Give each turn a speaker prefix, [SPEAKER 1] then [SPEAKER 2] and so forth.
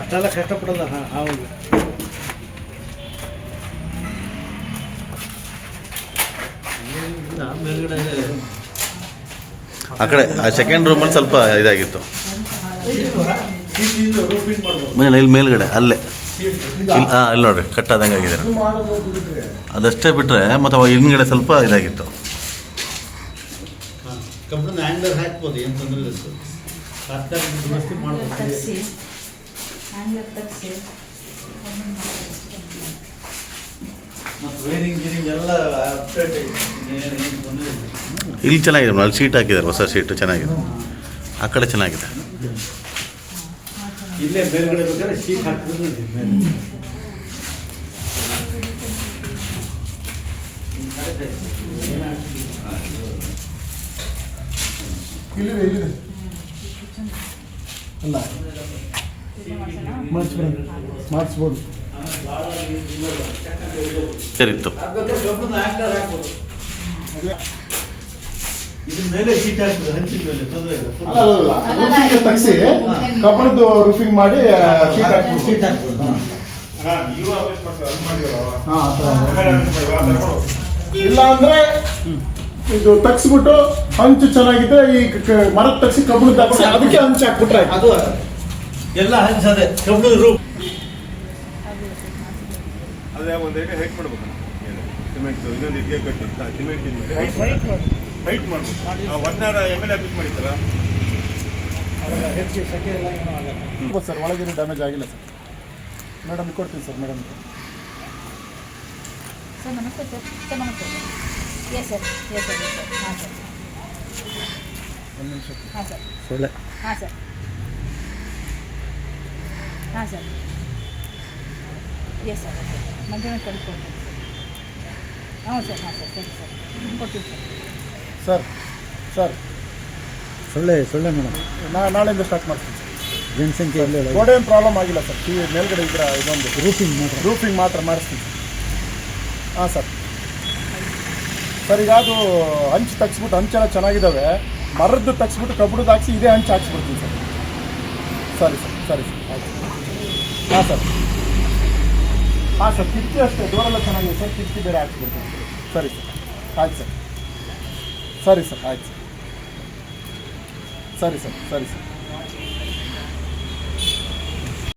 [SPEAKER 1] ಅಷ್ಟೆಲ್ಲ ಕಷ್ಟಪಡೋದ ಹಾಂ ಹೌದು. ಮೇಲ್ಗಡೆ
[SPEAKER 2] ಆ ಕಡೆ ಆ ಸೆಕೆಂಡ್ ರೂಮಲ್ಲಿ ಸ್ವಲ್ಪ ಇದಾಗಿತ್ತು. ಮೇಲೆ ಇಲ್ಲಿ ಮೇಲ್ಗಡೆ ಅಲ್ಲೇ. ಇಲ್ಲಿ ಹಾಂ ಅಲ್ಲಿ ನೋಡ್ರಿ ಕಟ್ಟಾದಂಗೆ ಆಗಿದೆ. ಅದಷ್ಟೇ ಬಿಟ್ಟರೆ ಮತ್ತು ಅವಾಗ ಹಿಂದ್ಗಡೆ ಸ್ವಲ್ಪ ಇದಾಗಿತ್ತು.
[SPEAKER 1] ಕಬ್ಬಣದ ಹಾಕ್ಬೋದು ಏನು ತೊಂದರೆ ಇಲ್ಲ ಸರ್. ಮಾಡ್ಬೋದು.
[SPEAKER 3] ಹ್ಯಾಂಗ್ಲರ್ ತಗ್ಸಿ
[SPEAKER 1] ಇಲ್ಲ.
[SPEAKER 2] ಇಲ್ಲಿ ಚೆನ್ನಾಗಿದೆ ಮೇಡಮ್, ಅಲ್ಲಿ ಸೀಟ್ ಹಾಕಿದ್ದಾರೆ. ಹೊಸ ಸೀಟು ಚೆನ್ನಾಗಿದೆ. ಆ ಕಡೆ ಚೆನ್ನಾಗಿದೆ.
[SPEAKER 1] ಇಲ್ಲೇ ಮೇಲ್ಗಡೆ ಬೇಕಾದ್ರೆ ಸೀಟ್ ಹಾಕಿದ್ರು
[SPEAKER 4] ಇಲ್ಲಿದೆ. ಅಲ್ಲ. ಮಾಡಿಸ್ಬೋದು
[SPEAKER 2] ಸರಿತ್ತು
[SPEAKER 4] ತೆಗ್ಸಿ ಕಬ್ಬಣದ್ದು ರೂಫಿಂಗ್ ಮಾಡಿ ಶೀಟ್ ಹಾಕ್ಬೋದು
[SPEAKER 1] ಶೀಟ್ ಹಾಕ್ಬೋದು
[SPEAKER 4] ಇಲ್ಲ ಅಂದ್ರೆ ಇದು ತಗ್ಸ್ಬಿಟ್ಟು ಹಂಚು ಚೆನ್ನಾಗಿದೆ ಈ ಮರದ ತಗ್ಸಿ ಕಬ್ಬಣದ್ದು ಹಾಕ್ಸಿ ಅದಕ್ಕೆ ಹಂಚು ಹಾಕ್ಬಿಟ್ರೆ
[SPEAKER 1] ಅದು ಎಲ್ಲ ಹಂಚದೆ ರೂಪ್
[SPEAKER 5] ಅದೇ ಒಂದು ಏಕೆ ಹೈಟ್ ಮಾಡ್ಬೇಕು ಸಿಮೆಂಟ್ ಇನ್ನೊಂದು ಇದಕ್ಕೆ ಕಟ್ಟಿ ಸಿಮೆಂಟ್ ಇದ್ಮೇಲೆ ಹೈಟ್ ಮಾಡ್ಬೇಕು. ಎಂ ಎಲ್ ಮಾಡಿತ್ತಲ್ಲ
[SPEAKER 4] ಸರ್ ಒಳಗೇನು ಡ್ಯಾಮೇಜ್ ಆಗಿಲ್ಲ ಸರ್. ಮೇಡಮ್ ಕೊಡ್ತೀನಿ ಸರ್ ಮೇಡಮ್
[SPEAKER 3] ಸರ್ ನಮಸ್ತೆ ಸರ್. ಸರ್ ನಮಸ್ತೆ sir. Yes sir yes sir yes sir ಹಾಂ ಸರ್.
[SPEAKER 4] ಒಂದು ನಿಮಿಷ.
[SPEAKER 3] ಹಾಂ ಸರ್.
[SPEAKER 1] ಸೊಳ್ಳೆ
[SPEAKER 3] ಹಾಂ ಸರ್. ಹಾಂ ಸರ್. ಎಸ್ ಸರ್ ಓಕೆ ಮಧ್ಯಾಹ್ನ ಕಳ್ಕೊಡ್ತೀನಿ ಹ್ಞೂ ಸರ್ ಹಾಂ ಸರ್ ಸರಿ ಸರ್. ಕೊಡ್ತೀನಿ ಸರ್
[SPEAKER 4] ಸರ್ ಸರ್.
[SPEAKER 1] ಸೊಳ್ಳೆ ಸೊಳ್ಳೆ ಮೇಡಮ್.
[SPEAKER 4] ನಾ ನಾಳೆಯಿಂದ ಸ್ಟಾರ್ಟ್ ಮಾಡ್ತೀನಿ ಸರ್.
[SPEAKER 1] ಜನಸಂಖ್ಯೆ
[SPEAKER 4] ಗೋಡೆ ಏನು ಪ್ರಾಬ್ಲಮ್ ಆಗಿಲ್ಲ ಸರ್. ಟಿ ಮೇಲ್ಗಡೆ ಇದ್ರ ಇದೊಂದು
[SPEAKER 1] ರೂಫಿಂಗ್ ಮಾತ್ರ.
[SPEAKER 4] ರೂಫಿಂಗ್ ಮಾತ್ರ ಮಾಡಿಸ್ತೀನಿ ಹಾಂ ಸರ್. ಸರ್ ಈಗ ಅದು ಹಂಚು ತಗ್ಸ್ಬಿಟ್ಟು ಹಂಚೆಲ್ಲ ಚೆನ್ನಾಗಿದ್ದಾವೆ. ಮರದ್ದು ತಗ್ಸ್ಬಿಟ್ಟು ಕಬ್ಬಣದ್ದು ಹಾಕ್ಸಿ ಇದೇ ಹಂಚು ಹಾಕ್ಸ್ಬಿಡ್ತೀನಿ ಸರ್. ಸರಿ ಸರ್ ಸರಿ ಸರ್. ಆಯ್ತು. ಹಾಂ ಸರ್ ಹಾಂ ಸರ್ ಕಿಟಕಿ ಅಷ್ಟೇ ಡೋರೆಲ್ಲ ಚೆನ್ನಾಗಿದೆ ಸರ್ ಕಿಟಕಿ ಬೇರೆ ಹಾಕ್ಸ್ಬಿಡ್ತೀನಿ ಸರಿ ಸರ್ ಆಯ್ತು ಸರ್ ಸರಿ ಸರ್ ಆಯ್ತು ಸರ್ ಸರಿ ಸರ್ ಸರಿ ಸರ್